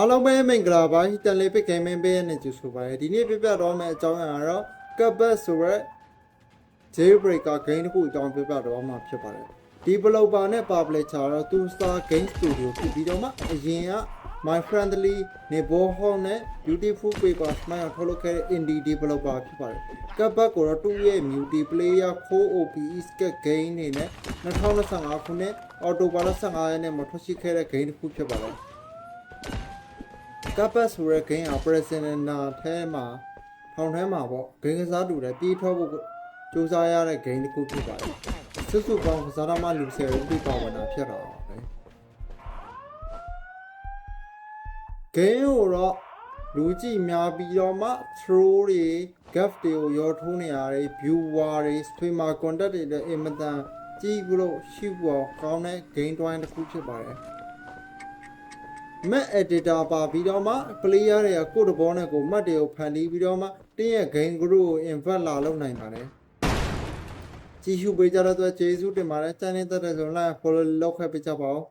အားလုံးပဲမင်္ဂလာပါဟီတန်လေးပစ်ဂိမ်းမင်းပေးရတဲ့ကျူဆိုပါတယ်ဒီနေ့ပြပြတော့မယ့်အကြောင်းအရာကတော့ကပ်ဘတ်ဆိုရက် jailbreaker game တစ်ခုအကြောင်းပြပြတော့မှာဖြစ်ပါတယ် developer နဲ့ publisher တော့ Two Star Game Studio ဖြစ်ပြီးတော့မှအရင်က My Friendly Nebo Hall နဲ့ Beautiful Paper Smile ထုတ်လုပ်ခဲ့တဲ့ indie developer ဖြစ်ပါတယ်ကပ်ဘတ်ကိုတော့သူ့ရဲ့ multiplayer co-op escape game နေနဲ့2025ခုနှစ်အော်တိုဘာလ15ရက်နေ့မှာထွက်ရှိခဲ့တဲ့ game တစ်ခုဖြစ်ပါတယ် ကပ်ပတ်ဆိုတဲ့ဂိမ်းအပရက်စင်နာထဲမှာထောင်ထဲမှာပေါ့ဂိမ်းကစားတူတယ်ပြေးထွက်ဖို့စူးစမ်းရတဲ့ဂိမ်းတစ်ခုဖြစ်ပါတယ်စုစုပေါင်းကစားသမားလူဆယ်ဦးပြပါဝင်တာဖြစ်တာပဲဂိမ်းကိုတော့လူကြည့်များပြီးတော့မှ throw တွေ gap တွေကိုရောထိုးနေရတယ် viewer တွေ streamer content တွေလည်းအင်မတန်ကြည့်ပြီးတော့ရှိဖို့ကောင်းတဲ့ game တွိုင်းတစ်ခုဖြစ်ပါတယ် map editor ပါပြီးတော့မှ player တွေကကိုယ့်တဘောနဲ့ကိုယ် map တွေကိုဖန်တီးပြီးတော့မှတင်းရဲ့ game group ကို invert လာလုပ်နိုင်ပါတယ်ကြည့်ရှုပေးကြတဲ့အတွက်ကျေးဇူးတင်ပါတယ် channel တက်တဲ့ဆိုရင် like follow လုပ်ခဲ့ပေးကြပါဦး